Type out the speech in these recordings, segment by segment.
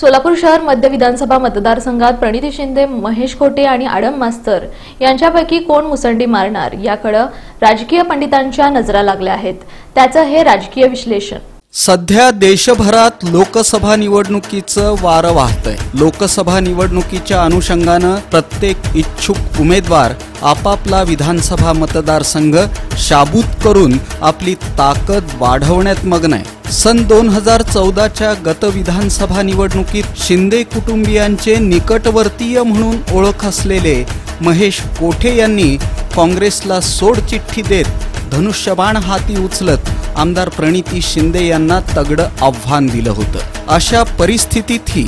सोलापूर शहर मध्य विधानसभा मतदारसंघात प्रणिती शिंदे महेश खोटे आणि आडम मास्तर यांच्यापैकी कोण मुसंडी मारणार याकडे राजकीय पंडितांच्या नजरा लागल्या आहेत. त्याचं हे राजकीय विश्लेषण. सध्या देशभरात लोकसभा निवडणुकीचं वारं वाहतंय. लोकसभा निवडणुकीच्या अनुषंगानं प्रत्येक इच्छुक उमेदवार आपापला विधानसभा मतदारसंघ शाबूत करून आपली ताकद वाढवण्यात मग्न आहे. सन दोन हजार चौदाच्या गत विधानसभा निवडणुकीत शिंदे कुटुंबियांचे निकटवर्तीय म्हणून ओळख असलेले महेश कोठे यांनी काँग्रेसला सोडचिठ्ठी देत धनुष्यबाण हाती उचलत आमदार प्रणिती शिंदे यांना तगडं आव्हान दिलं होतं. अशा परिस्थितीतही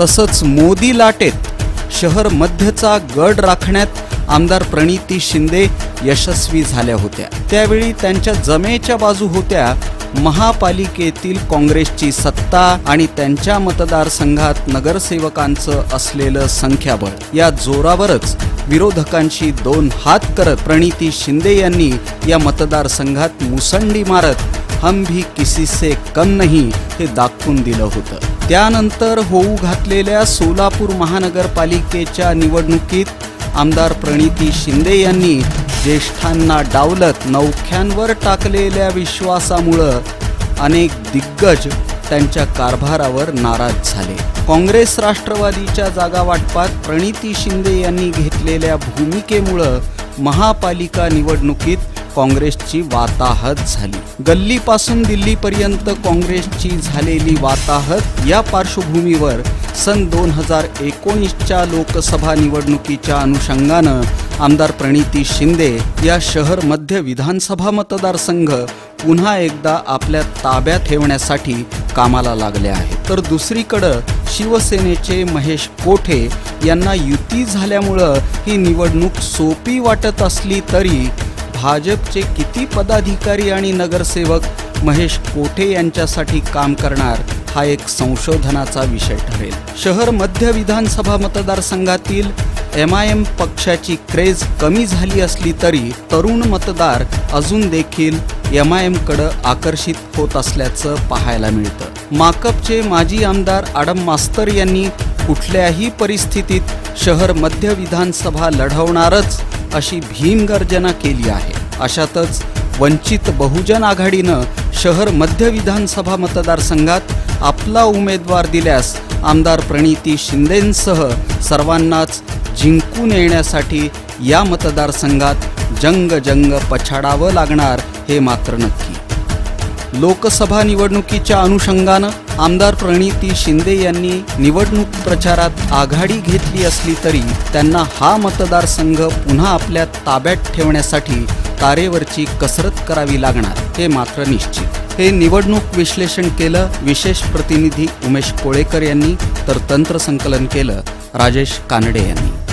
तसंच मोदी लाटेत शहर मध्यचा गड राखण्यात आमदार प्रणिती शिंदे यशस्वी झाल्या होत्या. त्यावेळी त्यांच्या जमेच्या बाजू होत्या महापालिकेतील काँग्रेसची सत्ता आणि त्यांच्या मतदारसंघात नगरसेवकांचं असलेलं संख्याबळ. या जोरावरच विरोधकांशी दोन हात करत प्रणिती शिंदे यांनी या मतदारसंघात मुसंडी मारत हम भी किसी से कम नाही हे दाखवून दिलं होतं. त्यानंतर होऊ घातलेल्या सोलापूर महानगरपालिकेच्या निवडणुकीत आमदार प्रणिती शिंदे यांनी ज्येष्ठांना डावलत नौख्यांवर टाकलेल्या विश्वासामुळं अनेक दिग्गज त्यांच्या कारभारावर नाराज झाले. काँग्रेस राष्ट्रवादीच्या जागा वाटपात प्रणिती शिंदे यांनी घेतलेल्या भूमिकेमुळं महापालिका निवडणुकीत काँग्रेसची वाताहत झाली. गल्लीपासून दिल्लीपर्यंत काँग्रेसची झालेली वाताहत या पार्श्वभूमीवर सन दोन हजार एकोणीसच्या लोकसभा निवडणुकीच्या अनुषंगानं आमदार प्रणिती शिंदे या शहर मध्य विधानसभा मतदारसंघ पुन्हा एकदा आपल्या ताब्यात ठेवण्यासाठी कामाला लागले आहेत. तर दुसरीकडं शिवसेनेचे महेश कोठे यांना युती झाल्यामुळं ही निवडणूक सोपी वाटत असली तरी भाजपचे किती पदाधिकारी आणि नगरसेवक महेश कोठे यांच्यासाठी काम करणार हा एक संशोधनाचा विषय ठरेल. शहर मध्य विधानसभा मतदारसंघातील एम आय एम पक्षाची क्रेज कमी झाली असली तरी तरुण मतदार अजून देखील एम आय एमकडं आकर्षित होत असल्याचं पाहायला मिळतं. माकपचे माजी आमदार आडम मास्तर यांनी कुठल्याही परिस्थितीत शहर मध्य विधानसभा लढवणारच अशी भीमगर्जना केली आहे. अशातच वंचित बहुजन आघाडीनं शहर मध्य विधानसभा मतदारसंघात आपला उमेदवार दिल्यास आमदार प्रणिती शिंदेंसह सर्वांनाच जिंकून येण्यासाठी या मतदारसंघात जंग जंग पछाडावं लागणार हे मात्र नक्की. लोकसभा निवडणुकीच्या अनुषंगानं आमदार प्रणिती शिंदे यांनी निवडणूक प्रचारात आघाडी घेतली असली तरी त्यांना हा मतदारसंघ पुन्हा आपल्या ताब्यात ठेवण्यासाठी तारेवरची कसरत करावी लागणार हे मात्र निश्चित. हे निवडणूक विश्लेषण केलं विशेष प्रतिनिधी उमेश कोळेकर यांनी तर तंत्रसंकलन केलं राजेश कानडे यांनी.